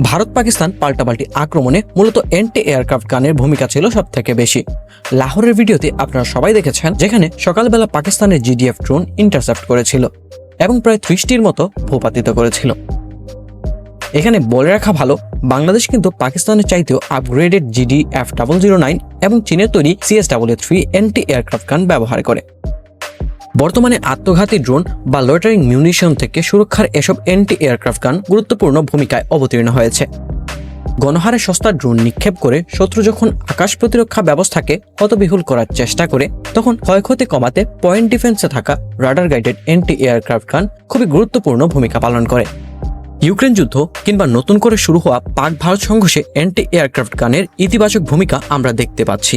ভারত পাকিস্তান পাল্টাপাল্টি আক্রমণে মূলত এন্টি এয়ারক্রাফট গানের ভূমিকা ছিল সব থেকে বেশি। লাহোরের ভিডিওতে আপনারা সবাই দেখেছেন, যেখানে সকালবেলা পাকিস্তানের জিডিএফ ড্রোন ইন্টারসেপ্ট করেছিল এবং প্রায় ত্রিশটির মতো ভূপাতিত করেছিল। এখানে বলে রাখা ভালো, বাংলাদেশ কিন্তু পাকিস্তানের চাইতেও upgraded G D F double zero nine এবং চীনের তৈরি C S double A three anti aircraft gun ব্যবহার করে। বর্তমানে আত্মঘাতী ড্রোন বা লটারিং মিউনিশন থেকে সুরক্ষার এসব এন্টি এয়ারক্রাফট গান গুরুত্বপূর্ণ ভূমিকায় অবতীর্ণ হয়েছে। গণহারে সস্তা ড্রোন নিক্ষেপ করে শত্রু যখন আকাশ প্রতিরক্ষা ব্যবস্থাকে হতবিহুল করার চেষ্টা করে, তখন ক্ষয়ক্ষতি কমাতে পয়েন্ট ডিফেন্সে থাকা রাডার গাইডেড এন্টি এয়ারক্রাফট গান খুবই গুরুত্বপূর্ণ ভূমিকা পালন করে। ইউক্রেন যুদ্ধ কিংবা নতুন করে শুরু হওয়া পাক ভারত সংঘর্ষে অ্যান্টি এয়ারক্রাফট গানের ইতিবাচক ভূমিকা আমরা দেখতে পাচ্ছি।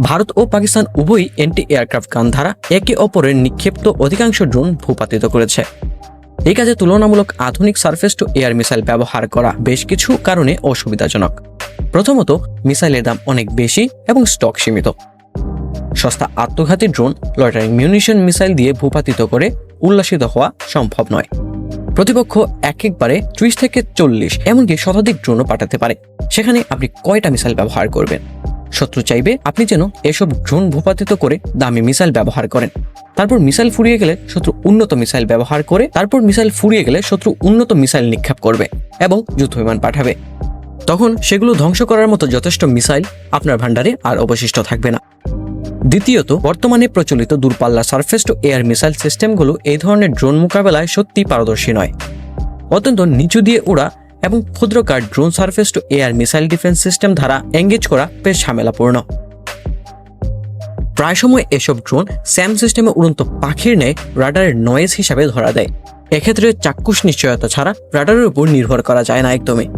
ভারত ও পাকিস্তান উভয়ই অ্যান্টি এয়ারক্রাফট গান দ্বারা একে অপরের নিক্ষেপ্ত অধিকাংশ ড্রোন ভূপাতিত করেছে। এই কাজে তুলনামূলক আধুনিক সার্ফেস টু এয়ার মিসাইল ব্যবহার করা বেশ কিছু কারণে অসুবিধাজনক। প্রথমত মিসাইলের দাম অনেক বেশি এবং স্টক সীমিত। সস্তা আত্মঘাতী ড্রোন লটারিং মিউনিশন মিসাইল দিয়ে ভূপাতিত করে উল্লাসিত হওয়া সম্ভব নয়। প্রতিপক্ষ এক একবারে ত্রিশ থেকে চল্লিশ, এমনকি শতাধিক ড্রোনও পাঠাতে পারে। সেখানে আপনি কয়টা মিসাইল ব্যবহার করবেন? শত্রু চাইবে, আপনি যেন এসব ড্রোন ভূপাতিত করে দামি মিসাইল ব্যবহার করেন। তারপর মিসাইল ফুরিয়ে গেলে শত্রু উন্নত মিসাইল ব্যবহার করে, তারপর মিসাইল ফুরিয়ে গেলে শত্রু উন্নত মিসাইল নিক্ষেপ করবে এবং যুদ্ধ বিমান পাঠাবে। তখন সেগুলো ধ্বংস করার মতো যথেষ্ট মিসাইল আপনার ভান্ডারে আর অবশিষ্ট থাকবে না। দ্বিতীয়ত, বর্তমানে প্রচলিত দূরপাল্লা সারফেস টু এয়ার মিসাইল সিস্টেমগুলো এই ধরনের ড্রোন মোকাবেলায় সত্যি পারদর্শী নয়। অত্যন্ত নিচু দিয়ে উড়া এবং ক্ষুদ্র ক্ষুদ্রকার drone surface to air missile defence system দ্বারা এঙ্গেজ করা বেশ ঝামেলাপূর্ণ। প্রায় সময় এসব ড্রোন স্যাম সিস্টেমে উড়ন্ত পাখির ন্যায় রাডারের নয়েজ হিসাবে ধরা দেয়। এক্ষেত্রে চাক্ষুষ নিশ্চয়তা ছাড়া রাডারের উপর নির্ভর করা যায় না একদমই।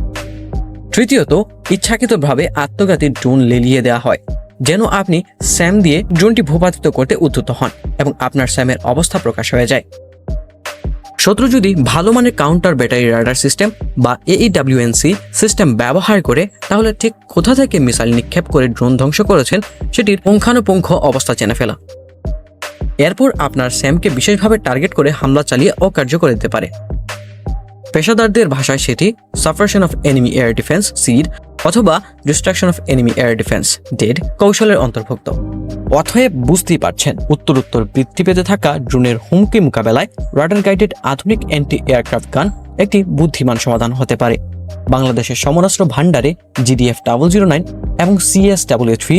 তৃতীয়ত, ইচ্ছাকৃতভাবে আত্মঘাতী ড্রোন লেলিয়ে দেওয়া হয়, যেন আপনি স্যাম দিয়ে ড্রোনটি ভূপাতিত করতে উদ্যত হন এবং আপনার স্যামের অবস্থা প্রকাশ হয়ে যায়। শত্রু যদি ভালো মানের কাউন্টার ব্যাটারি রাডার সিস্টেম বা এইডাব্লিউএনসি সিস্টেম ব্যবহার করে, তাহলে ঠিক কোথা থেকে মিসাইল নিক্ষেপ করে ড্রোন ধ্বংস করেছেন সেটির পুঙ্খানুপুঙ্খ অবস্থা জেনে ফেলা। এরপর আপনার স্যামকে বিশেষভাবে টার্গেট করে হামলা চালিয়ে অকার্য করে দিতে পারে। পেশাদারদের ভাষায় সেটি suppression of enemy air defence SEAD অথবা destruction of enemy air defence DEAD কৌশলের অন্তর্ভুক্ত। অথয়ে বুঝতেই পারছেন উত্তর উত্তর বৃদ্ধি পেতে থাকা ড্রোনের হুমকি মোকাবেলায় রাডার গাইডেড আধুনিক অ্যান্টি এয়ারক্রাফট গান একটি বুদ্ধিমান সমাধান হতে পারে। বাংলাদেশের সমরাস্ত্র ভাণ্ডারে G D F double zero nine এবং সিএস ডাব্লিউ থ্রি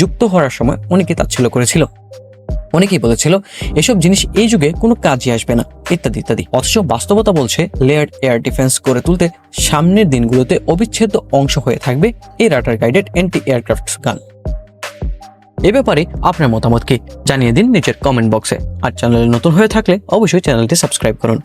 যুক্ত হওয়ার সময় অনেকে তাচ্ছিল্য করেছিল। অনেকেই বলেছিল, এসব জিনিস এই যুগে কোনো কাজই আসবে না, ইত্যাদি ইত্যাদি। অথচ বাস্তবতা বলছে লেয়ার্ড এয়ার ডিফেন্স করে তুলতে সামনের দিনগুলোতে অবিচ্ছেদ্য অংশ হয়ে থাকবে এই রাটার গাইডেড অ্যান্টি এয়ারক্রাফট গান। এ ব্যাপারে আপনার মতামতকে জানিয়ে দিন নিচের কমেন্ট বক্সে আর চ্যানেলে নতুন হয়ে থাকলে অবশ্যই চ্যানেলটি সাবস্ক্রাইব করুন।